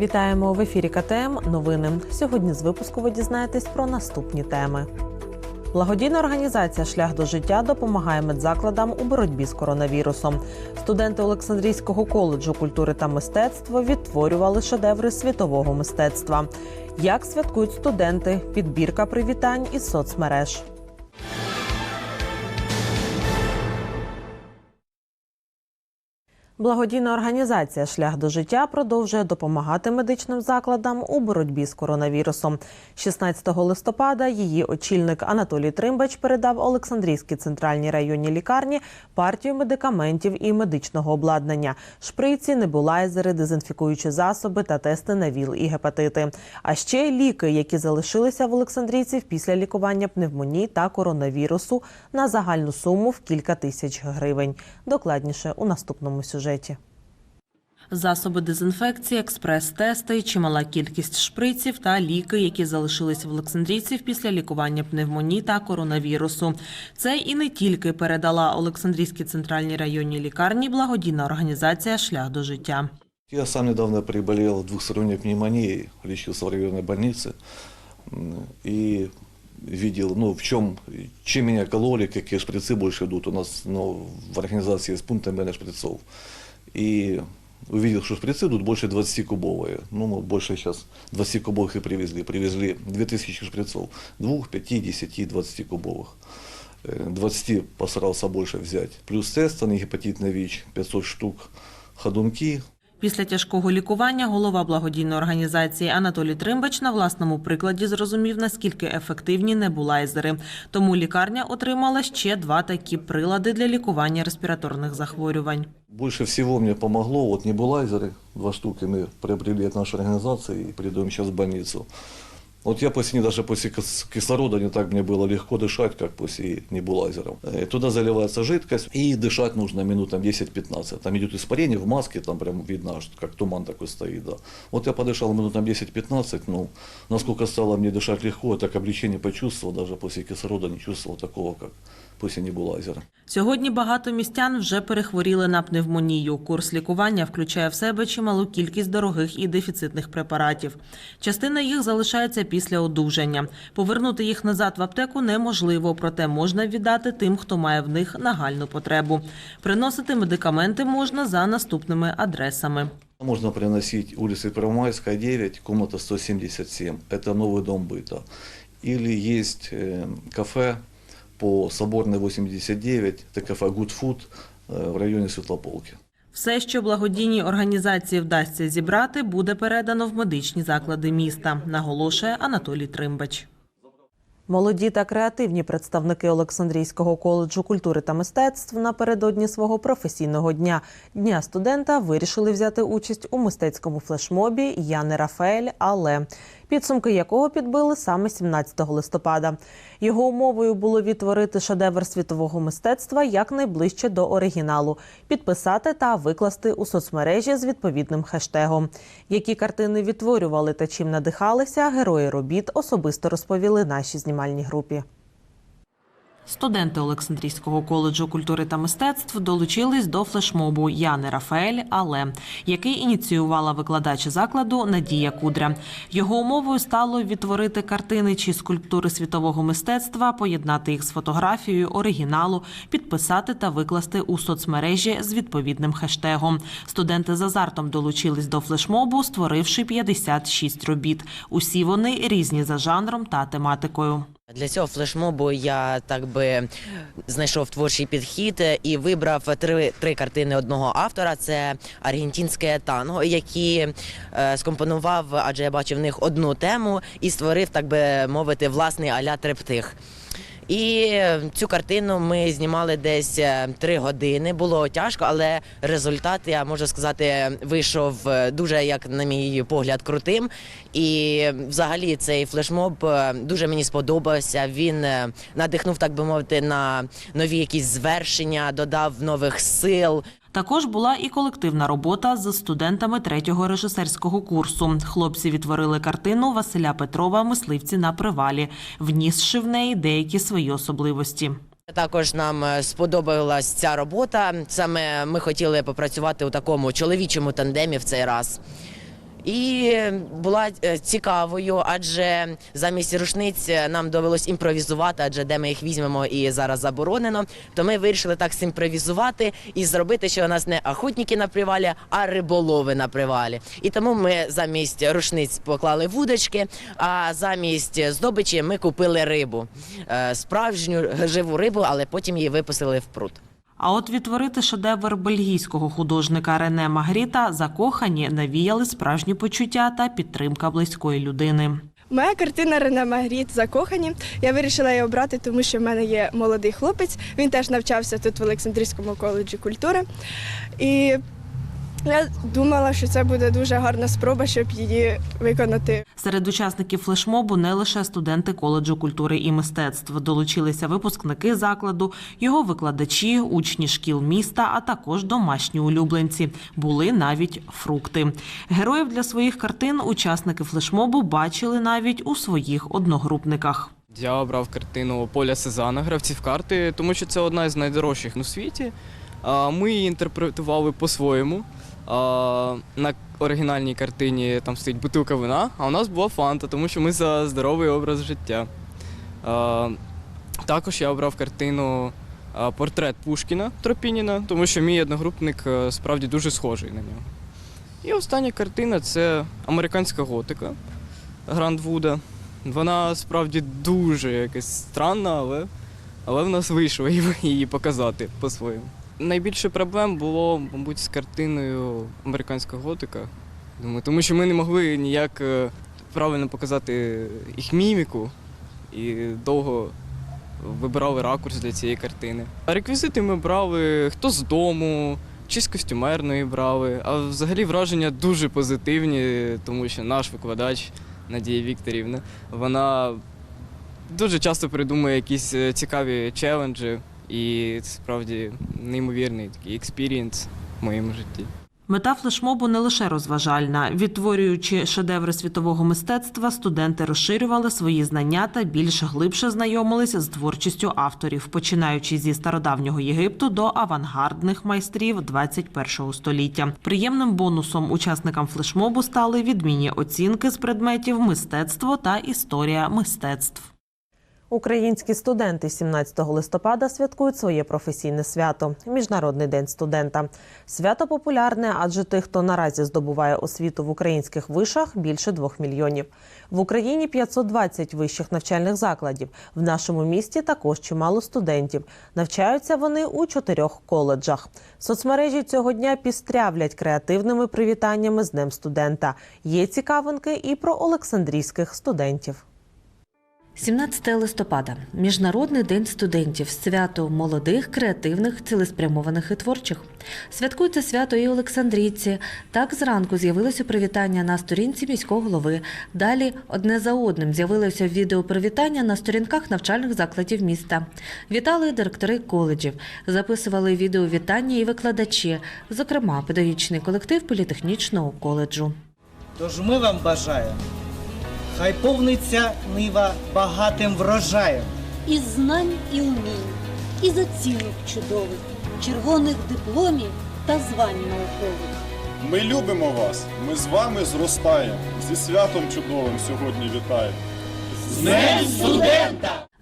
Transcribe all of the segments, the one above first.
Вітаємо в ефірі КТМ. Новини. Сьогодні з випуску ви дізнаєтесь про наступні теми. Благодійна організація Шлях до життя допомагає медзакладам у боротьбі з коронавірусом. Студенти Олександрійського коледжу культури та мистецтва відтворювали шедеври світового мистецтва. Як святкують студенти? Підбірка привітань із соцмереж. Благодійна організація Шлях до життя продовжує допомагати медичним закладам у боротьбі з коронавірусом. 16 листопада її очільник Анатолій Тримбач передав Олександрійській центральній районній лікарні партію медикаментів і медичного обладнання, шприці, небулайзери, дезінфікуючі засоби та тести на ВІЛ і гепатити. А ще ліки, які залишилися в Олександрійців після лікування пневмонії та коронавірусу на загальну суму в кілька тисяч гривень. Докладніше у наступному сюжеті. Засоби дезінфекції, експрес-тести, чимала кількість шприців та ліки, які залишились в Олександрійців після лікування пневмонії та коронавірусу. Це і не тільки передала Олександрійській центральній районній лікарні благодійна організація Шлях до життя. Я сам недавно приболел двухсторонней пневмонией, лечился в районной больнице м, и видел, ну, в чем, чем меня кололи, какие шприцы больше идут. У нас ну, в организации есть пункт обмена шприцов И увидел, что шприцы идут больше 20-кубовые. Ну, мы больше сейчас 20-кубовых и привезли. Привезли 2000 шприцов. 2, 5, 10, 20-кубовых. Э, 20 постарался больше взять. Плюс тестаны, гепатитный ВИЧ, 500 штук, ходунки, Після тяжкого лікування голова благодійної організації Анатолій Тримбач на власному прикладі зрозумів, наскільки ефективні небулайзери. Тому лікарня отримала ще два такі прилади для лікування респіраторних захворювань. Больше всего мне помогло вот небулайзеры, два штуки мы приобрели от нашей организации и передаем сейчас в больницу. Вот я после них, даже после кис- кислорода не так мне было легко дышать, как после небулайзеров. Э, Туда заливается жидкость и дышать нужно минут там 10-15. Там идет испарение в маске, там прям видно, что как туман такой стоит. Да. Вот я подышал минут там 10-15, ну, насколько стало мне дышать легко, я так облегчение почувствовал, даже после кислорода не чувствовал такого, как после небулайзера. Сьогодні багато містян вже перехворіли на пневмонію. Курс лікування включає в себе чималу кількість дорогих і дефіцитних препаратів. Частина їх залишається після одужання. Повернути їх назад в аптеку неможливо, проте можна віддати тим, хто має в них нагальну потребу. Приносити медикаменти можна за наступними адресами. Можно приносить улица Первомайская, 9, комната 177. Это новый дом быта. Или есть э, кафе по Соборной 89, это кафе Good Food э, в районе Светлополки. Все, що благодійній організації вдасться зібрати, буде передано в медичні заклади міста, наголошує Анатолій Тримбач. Молоді та креативні представники Олександрійського коледжу культури та мистецтв напередодні свого професійного дня дня студента вирішили взяти участь у мистецькому флешмобі Яни Рафаель Але, підсумки якого підбили саме 17 листопада. Його умовою було відтворити шедевр світового мистецтва якнайближче до оригіналу, підписати та викласти у соцмережі з відповідним хештегом. Які картини відтворювали та чим надихалися, герої робіт особисто розповіли наші нашій знімальній групі. Студенти Олександрійського коледжу культури та мистецтв долучились до флешмобу Яни Рафаель Але, який ініціювала викладач закладу Надія Кудря. Його умовою стало відтворити картини чи скульптури світового мистецтва, поєднати їх з фотографією оригіналу, підписати та викласти у соцмережі з відповідним хештегом. Студенти з азартом долучились до флешмобу, створивши 56 робіт. Усі вони різні за жанром та тематикою. Для цього флешмобу я так би знайшов творчий підхід і вибрав три, три картини одного автора. Це аргентинське танго, які е, скомпонував, адже я бачив в них одну тему і створив, так би мовити, власний аля трептих. І цю картину ми знімали десь е, три години. Було тяжко, але результат, я можу сказати, вийшов е, дуже, як на мій погляд, крутим. І взагалі цей флешмоб е, дуже мені сподобався. Він надихнув, так би мовити, на нові якісь звершення, додав нових сил. Також була і колективна робота з студентами третього режисерського курсу. Хлопці відтворили картину Василя Петрова Мисливці на привалі, внісши в неї деякі свої особливості. Також нам е, сподобалась ця робота. Саме ми хотіли попрацювати у такому чоловічому тандемі в цей раз. І була е, цікавою, адже замість рушниць е, нам довелось імпровізувати, адже де ми їх візьмемо і зараз заборонено. То ми вирішили так симпровізувати і зробити, що у нас не охотники на привалі, а риболови на привалі. І тому ми замість рушниць поклали вудочки, а замість здобичі ми купили рибу, Е, справжню живу рибу, але потім її випустили в пруд. А от відтворити шедевр бельгійського художника Рене Магріта закохані навіяли справжні почуття та підтримка близької людини. Моя картина Рене Магріт закохані. Я вирішила її обрати, тому що в мене є молодий хлопець. Він теж навчався тут в Олександрійському коледжі культури. І я думала, що це буде дуже гарна спроба, щоб її виконати. Серед учасників флешмобу не лише студенти коледжу культури і мистецтв. Долучилися випускники закладу, його викладачі, учні шкіл міста, а також домашні улюбленці. Були навіть фрукти. Героїв для своїх картин учасники флешмобу бачили навіть у своїх одногрупниках. Я обрав картину Поля Сезана, гравців карти, тому що це одна із найдорожчих у світі. А, Ми її інтерпретували по-своєму. На оригінальній картині там стоїть бутилка вина, а у нас була фанта, тому що ми за здоровий образ життя. Також я обрав картину Портрет Пушкіна Тропініна, тому що мій одногрупник е, справді дуже схожий на нього. І остання картина це американська готика Гранд Вуда. Вона справді дуже якась странна, але, але в нас вийшло її показати по-своєму. Найбільше проблем було, мабуть, з картиною американська готика. Думаю, тому що ми не могли ніяк е, правильно показати їх міміку і довго вибирали ракурс для цієї картини. А реквізити ми брали хто з дому, чи з костюмерної брали. А взагалі враження дуже позитивні, тому що наш викладач Надія Вікторівна, вона дуже часто придумує якісь е, цікаві челенджі, і це справді неймовірний такий експірієнс в моєму житті. Мета флешмобу не лише розважальна. Відтворюючи шедеври світового мистецтва, студенти розширювали свої знання та більш глибше знайомилися з творчістю авторів, починаючи зі стародавнього Єгипту до авангардних майстрів 21 століття. Приємним бонусом учасникам флешмобу стали відмінні оцінки з предметів мистецтво та історія мистецтв. Українські студенти 17 листопада святкують своє професійне свято Міжнародний день студента. Свято популярне, адже тих, хто наразі здобуває освіту в українських вишах, більше двох мільйонів. В Україні 520 вищих навчальних закладів. В нашому місті також чимало студентів. Навчаються вони у чотирьох коледжах. Соцмережі цього дня пістрявлять креативними привітаннями з Днем студента. Є цікавинки і про олександрійських студентів. 17 листопада Міжнародний день студентів, свято молодих, креативних, цілеспрямованих і творчих. Святкується свято і Олександрійці. Так зранку з'явилося привітання на сторінці міського голови. Далі одне за одним з'явилося відео привітання на сторінках навчальних закладів міста. Вітали директори коледжів, записували відео вітання і викладачі, зокрема педагогічний колектив політехнічного коледжу. Тож ми вам бажаємо. Хай повниться нива багатим врожаєм. із знань і умінь, із оцінок чудових, червоних дипломів та звань наукових. Ми любимо вас, ми з вами зростаємо. Зі святом чудовим сьогодні вітаємо.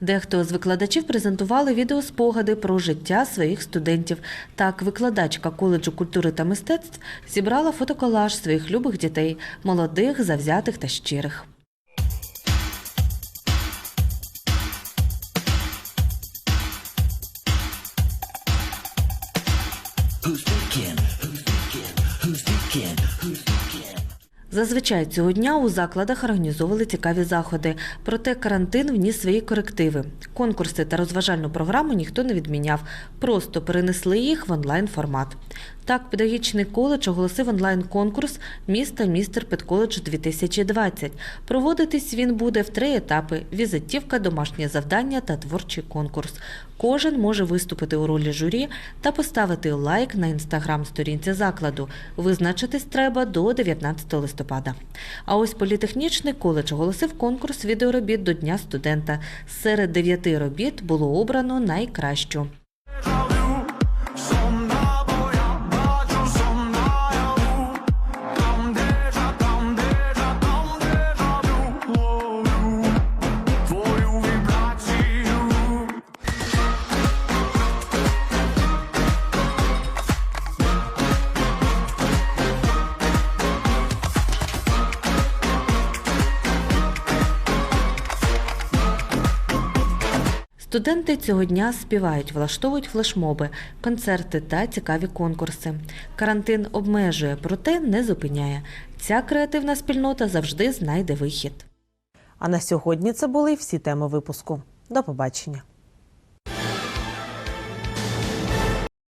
Дехто з викладачів презентували відеоспогади про життя своїх студентів. Так, викладачка коледжу культури та мистецтв зібрала фотоколаж своїх любих дітей, молодих, завзятих та щирих. Зазвичай цього дня у закладах організовували цікаві заходи. Проте карантин вніс свої корективи. Конкурси та розважальну програму ніхто не відміняв, просто перенесли їх в онлайн формат. Так, педагогічний коледж оголосив онлайн-конкурс Міста містер Педколедж 2020. Проводитись він буде в три етапи: візитівка, домашнє завдання та творчий конкурс. Кожен може виступити у ролі журі та поставити лайк на інстаграм-сторінці закладу. Визначитись треба до 19 листопада. А ось політехнічний коледж оголосив конкурс відеоробіт до Дня студента. Серед дев'яти робіт було обрано найкращу. Студенти цього дня співають, влаштовують флешмоби, концерти та цікаві конкурси. Карантин обмежує, проте не зупиняє. Ця креативна спільнота завжди знайде вихід. А на сьогодні це були всі теми випуску. До побачення.